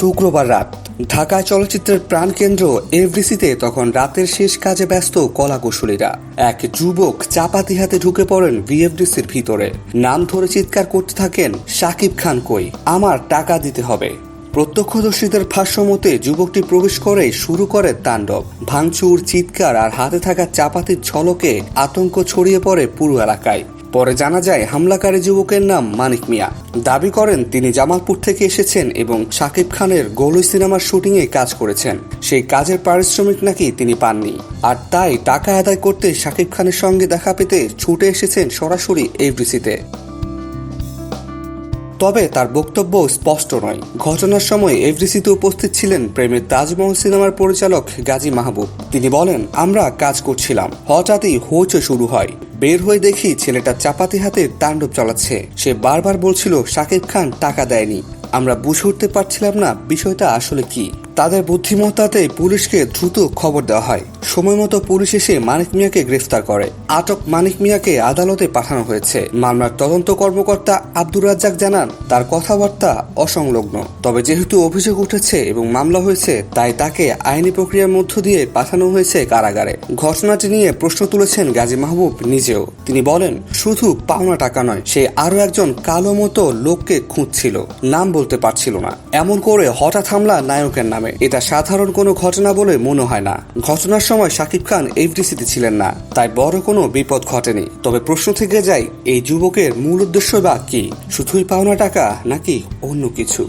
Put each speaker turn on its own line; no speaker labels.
শুক্রবার রাত। ঢাকায় চলচ্চিত্রের প্রাণকেন্দ্র এফডিসিতে তখন রাতের শেষ কাজে ব্যস্ত কলাকুশলীরা। এক যুবক চাপাতি হাতে ঢুকে পড়েন বিএফডিসির ভিতরে। নাম ধরে চিৎকার করতে থাকেন সাকিব খান কই, আমার টাকা দিতে হবে। প্রত্যক্ষদর্শীদের ভাষ্য মতে যুবকটি প্রবেশ করে শুরু করে তাণ্ডব। ভাঙচুর, চিৎকার আর হাতে থাকা চাপাতির ঝলকে আতঙ্ক ছড়িয়ে পড়ে পুরো এলাকায়। পরে জানা যায়, হামলাকারী যুবকের নাম মানিক মিয়া। দাবি করেন, তিনি জামালপুর থেকে এসেছেন এবং শাকিব খানের গোলই সিনেমার শুটিংয়ে কাজ করেছেন। সেই কাজের পারিশ্রমিক নাকি তিনি পাননি। আর তাই টাকা আদায় করতে শাকিব খানের সঙ্গে দেখা পেতে ছুটে এসেছেন সরাসরি এফডিসিতে তবে তার বক্তব্য স্পষ্ট নয়। ঘটনার সময় এফডিসিতে উপস্থিত ছিলেন প্রেমের তাজমহল সিনেমার পরিচালক গাজী মাহবুব। তিনি বলেন, আমরা কাজ করছিলাম। হঠাৎই হইচই শুরু হয়। বের হয়ে দেখি ছেলেটা চাপাতি হাতে তাণ্ডব চালাচ্ছে। সে বারবার বলছিল, শাকিব খান টাকা দেয়নি। আমরা বুঝে উঠতে পারছিলাম না বিষয়টা আসলে কি। তাদের বুদ্ধিমত্তাতে পুলিশকে দ্রুত খবর দেওয়া হয়। সময় মতো পুলিশ এসে মানিক মিয়াকে গ্রেফতার করে। আটক মানিক মিয়াকে আদালতে পাঠানো হয়েছে। মামলার তদন্ত কর্মকর্তা আব্দুর রাজ্জাক জানান, তার কথাবার্তা অসংলগ্ন। তবে যেহেতু অভিযোগ উঠেছে এবং মামলা হয়েছে, তাই তাকে আইনি প্রক্রিয়ার মধ্য দিয়ে পাঠানো হয়েছে কারাগারে। ঘটনাটি নিয়ে প্রশ্ন তুলেছেন গাজী মাহবুব নিজেও। তিনি বলেন, শুধু পাওনা টাকা নয়, সে আরও একজন কালো মতো লোককে খুঁজছিল। নাম বলতে পারছিল না। এমন করে হঠাৎ হামলা নায়কের নামে। এটা সাধারণ কোনো ঘটনা বলে মনে হয় না। ঘটনার সময় শাকিব খান এফডিসিতে ছিলেন না। তাই বড় কোনো বিপদ ঘটেনি। তবে প্রশ্ন থেকে যায়, এই যুবকের মূল উদ্দেশ্য বা কি? শুধুই পাওনা টাকা নাকি অন্য কিছু?